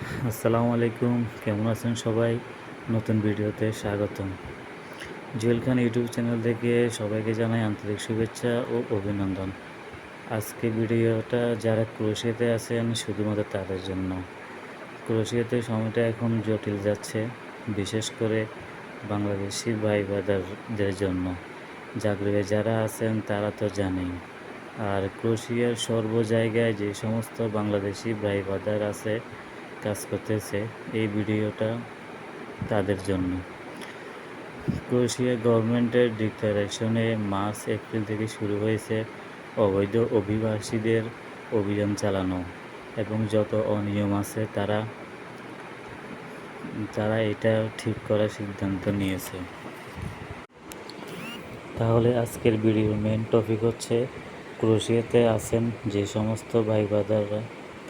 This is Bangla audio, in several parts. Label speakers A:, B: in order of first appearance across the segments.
A: আসসালামু আলাইকুম, কেমন আছেন সবাই? নতুন ভিডিওতে স্বাগতম। জুয়েল খান ইউটিউব চ্যানেল থেকে সবাইকে জানাই আন্তরিক শুভেচ্ছা ও অভিনন্দন। আজকে ভিডিওটা যারা ক্রোশিয়াতে আছেন, শুধুমাত্র তাদের জন্য। ক্রোশিয়াতে সময়টা এখন জটিল যাচ্ছে, বিশেষ করে বাংলাদেশি ভাই বাদারদের জন্য। জাগরিবে যারা আছেন, তারা তো জানেই। আর ক্রোশিয়ার সর্ব জায়গায় যে সমস্ত বাংলাদেশি ভাই বাদার আছে কাজ করতেছে এই ভিডিওটা তাদের জন্য। ক্রোয়েশিয়া গভর্নমেন্টের ডিক্লারেশনে মার্চ, এপ্রিল থেকে শুরু হয়েছে অবৈধ অভিবাসীদের অভিযান চালানো এবং যত অনিয়ম আছে তারা তারা এটা ঠিক করার সিদ্ধান্ত নিয়েছে। তাহলে আজকের ভিডিওর মেন টপিক হচ্ছে ক্রোশিয়াতে আছেন যে সমস্ত ভাই বাদাররা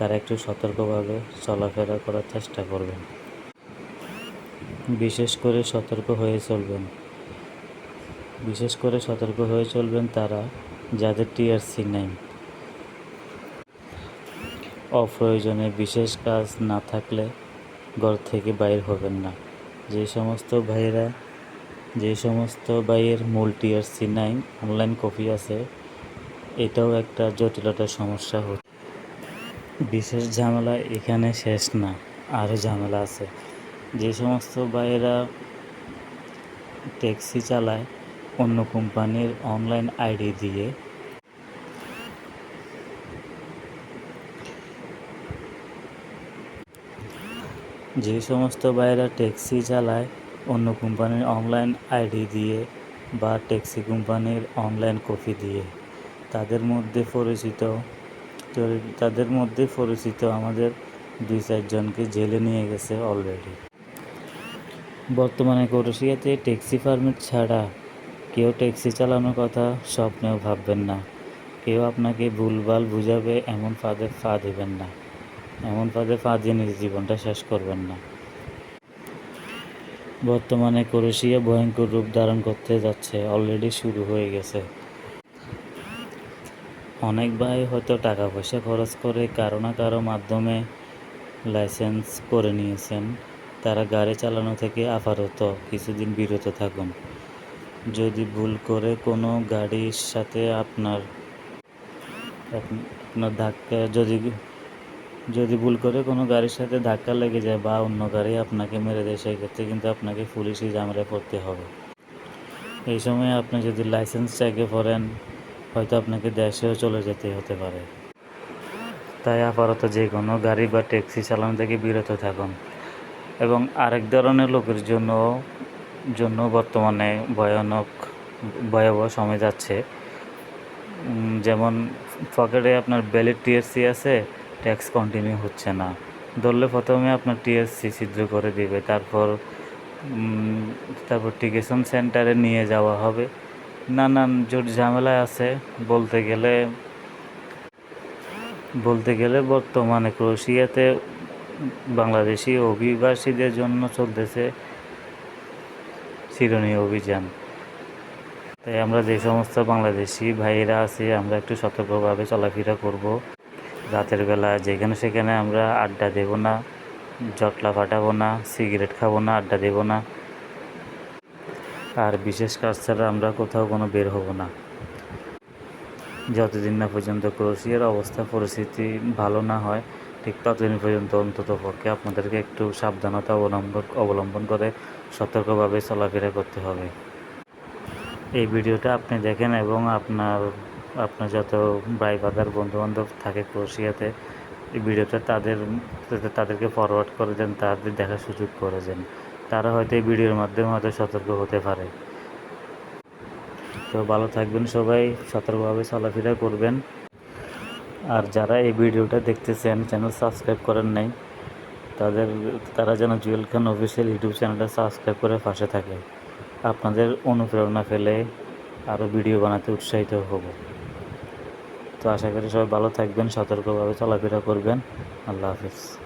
A: তারা একটু সতর্কভাবে চলাফেরা করার চেষ্টা করবেন। বিশেষ করে সতর্ক হয়ে চলবেন। বিশেষ করে সতর্ক হয়ে চলবেন তারা যাদের টিআরসি নেই। অপ্রয়োজনে বিশেষ কাজ না থাকলে ঘর থেকে বাইর হবেন না। যে সমস্ত ভাইয়েরা, যে সমস্ত ভাইয়ের মূল টিআরসি নাই, অনলাইন কপি আছে, এটাও একটা জটিলতার সমস্যা হচ্ছে। বিশেষ ঝামেলা এখানে শেষ না, আরও ঝামেলা আছে। যে সমস্ত ভাইয়েরা ট্যাক্সি চালায়, অন্য কোম্পানির অনলাইন আইডি দিয়ে যে সমস্ত ভাইয়েরা ট্যাক্সি চালায়, অন্য কোম্পানির অনলাইন আইডি দিয়ে বা ট্যাক্সি কোম্পানির অনলাইন কপি দিয়ে, তাদের মধ্যে পরিচিত তো তাদের মধ্যে পরিচিত আমাদের দুই চারজনকে জেলে নিয়ে গেছে অলরেডি বর্তমানে ক্রোয়েশিয়াতে ট্যাক্সি পারমিট ছাড়া কেউ ট্যাক্সি চালানোর কথা স্বপ্নেও ভাববেন না। কেউ আপনাকে ভুলভাল বুঝাবে, এমন ফাঁদে ফা দেবেন না। এমন ফাঁদে ফা দিয়ে নিজের জীবনটা শেষ করবেন না। বর্তমানে ক্রোয়েশিয়া ভয়ঙ্কর রূপ ধারণ করতে যাচ্ছে অলরেডি শুরু হয়ে গেছে। অনেক ভাই হয়তো টাকা পয়সা খরচ করে কারও না কারও মাধ্যমে লাইসেন্স করে নিয়েছেন। তারা গাড়ি চালানো থেকে আপাতত কিছুদিন বিরত থাকুন। যদি ভুল করে কোনো গাড়ির সাথে আপনার আপনার ধাক্কা, যদি যদি ভুল করে কোনো গাড়ির সাথে ধাক্কা লেগে যায় বা অন্য গাড়ি আপনাকে মেরে দেয়, সেক্ষেত্রে কিন্তু আপনাকে পুলিশি ঝামেলায় পড়তে হবে। এই সময় আপনি যদি লাইসেন্স চেকে পড়েন হয়তো আপনাকে দেশেও চলে যেতে হতে পারে। তাই আপাতত যে কোনো গাড়ি বা ট্যাক্সি চালানো থেকে বিরত থাকুন। এবং আরেক ধরনের লোকের জন্য জন্য বর্তমানে ভয়ানক, ভয়াবহ সময় যাচ্ছে। যেমন পকেটে আপনার ভ্যালিড টিএসসি আছে ট্যাক্স কন্টিনিউ হচ্ছে না। ধরলে প্রথমে আপনার টিএসসি ছিদ্র করে দিবে। তারপর তারপর টিকেশন সেন্টারে নিয়ে যাওয়া হবে। নানান জোট ঝামেলায় আছে। বলতে গেলে বলতে গেলে বর্তমানে ক্রোশিয়াতে বাংলাদেশি অভিবাসীদের জন্য চলতেছে চিরনীয় অভিযান। তাই আমরা যে সমস্ত বাংলাদেশি ভাইয়েরা আছি, আমরা একটু সতর্কভাবে চলাফেরা করব। রাতের বেলা যেখানে সেখানে আমরা আড্ডা দেব না, জটলা ফাটাবো না, সিগারেট খাব না, আড্ডা দেব না। আর বিশেষ কাজ ছাড়া আমরা কোথাও কোনো বের হব না। যতদিন না পর্যন্ত ক্রোশিয়ার অবস্থা, পরিস্থিতি ভালো না হয়, ঠিক ততদিন পর্যন্ত অন্তত পক্ষে আপনাদেরকে একটু সাবধানতা অবলম্বন অবলম্বন করে সতর্কভাবে চলাফেরা করতে হবে। এই ভিডিওটা আপনি দেখেন এবং আপনার আপনার যত ভাই বাদার বন্ধুবান্ধব থাকে ক্রোশিয়াতে এই ভিডিওটা তাদের, তাদেরকে ফরওয়ার্ড করে দেন, তাদের দেখার সুযোগ করে দেন। তারা হয়তো এই ভিডিওর মাধ্যমে হয়তো সতর্ক হতে পারে। তো ভালো থাকবেন সবাই, সতর্কভাবে চলাফেরা করবেন। আর যারা এই ভিডিওটা দেখতেছেন, চ্যানেল সাবস্ক্রাইব করেন নাই, তাদের, তারা যেন জুয়েল খান অফিসিয়াল ইউটিউব চ্যানেলটা সাবস্ক্রাইব করে পাশে থাকে। আপনাদের অনুপ্রেরণা ফেলে আরও ভিডিও বানাতে উৎসাহিত হব। তো আশা করি সবাই ভালো থাকবেন, সতর্কভাবে চলাফেরা করবেন। আল্লাহ হাফিজ।